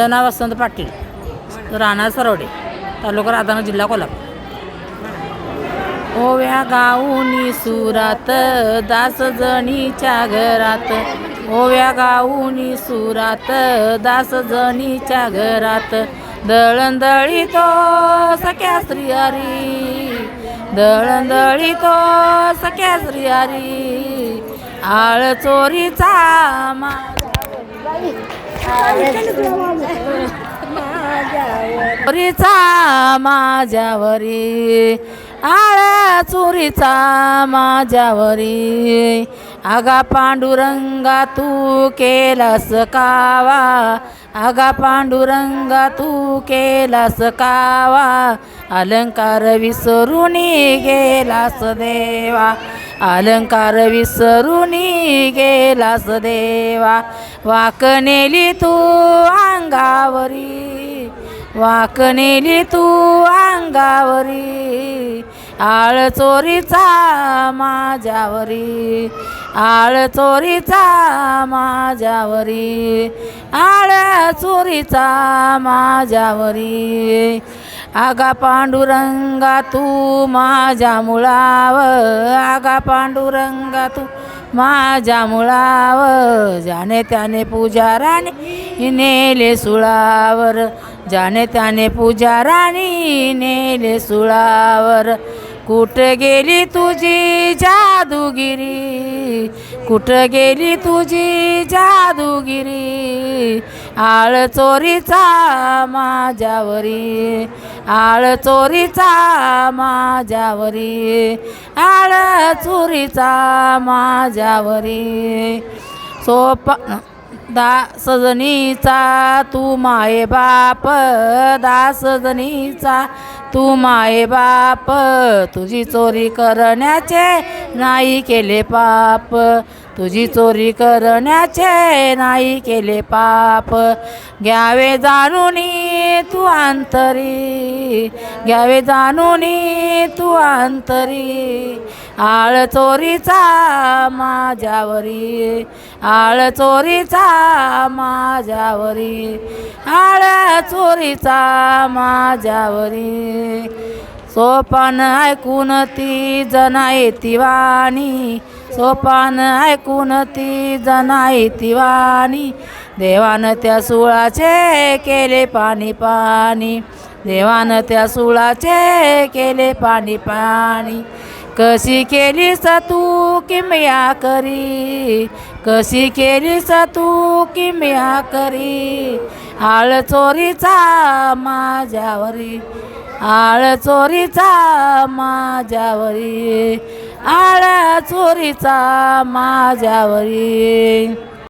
वंदना वसंत पाटील. राणा सरवडे तालुका राधानगर जिल्हा कोल्हापूर. ओव्या गाऊनी सुरात दास जणीच्या घरात. ओव्या गाऊनी सुरात दास जणीच्या घरात. दळंदळी तो सख्या श्रीहरी दळंदळी तो सख्या श्रीहरी आळ चोरीचा मा चोरीचा माझ्यावरी आळ्या चोरीचा माझ्यावरी. आगा पांडुरंगा तू केलास कावा. आगा पांडुरंगा तू केलास कावा. अलंकार विसरून गेलास देवा. अलंकार विसरून गेलास देवा. वाकनेली तू अंगावरी. वाकनेली तू अंगावरी. आळ चोरीचा माझ्यावरी. आळ चोरीचा माझ्यावरी. आळ चोरीचा माझ्यावरी. आगा पांडुरंगा तू माझ्या मुळाव आगा पांडुरंगा तू माझ्या मुळाव जाने त्याने पुजाराणी नेले सुळावर. जाने त्याने पुजाराणी नेले सुळावर. कुठं गेली तुझी जादूगिरी? कुठं गेली तुझी जादूगिरी? आळ चोरीचा माझ्यावरी. आळ चोरीचा माझ्यावरी आळ चोरीचा माझ्यावरी. सोप दा सजनीचा तू माये बाप दा सजनीचा तू माये बाप. तुझी चोरी करण्याचे नाही केले पाप. तुझी चोरी करण्याचे नाही केले पाप. घ्यावे जाणून तू अंतरी. घ्यावे जाणून तू अंतरी. आळ चोरीचा माझ्यावरी. आळ चोरीचा माझ्यावरी. आळ चोरीचा माझ्यावरी. सोपान ऐकून ती जना येती वाणी सोपान ऐकून ती जना येती वाणी देवानं त्या सुळाचे केले पाणी पाणी. देवानं त्या सुळाचे केले पाणी पाणी. कशी केली तू किमया करी? कशी केली तू किमया करी? आळ चोरीचा माझ्यावरी. आळ चोरीचा माझ्यावरी आळ चोरीचा माझ्यावरी.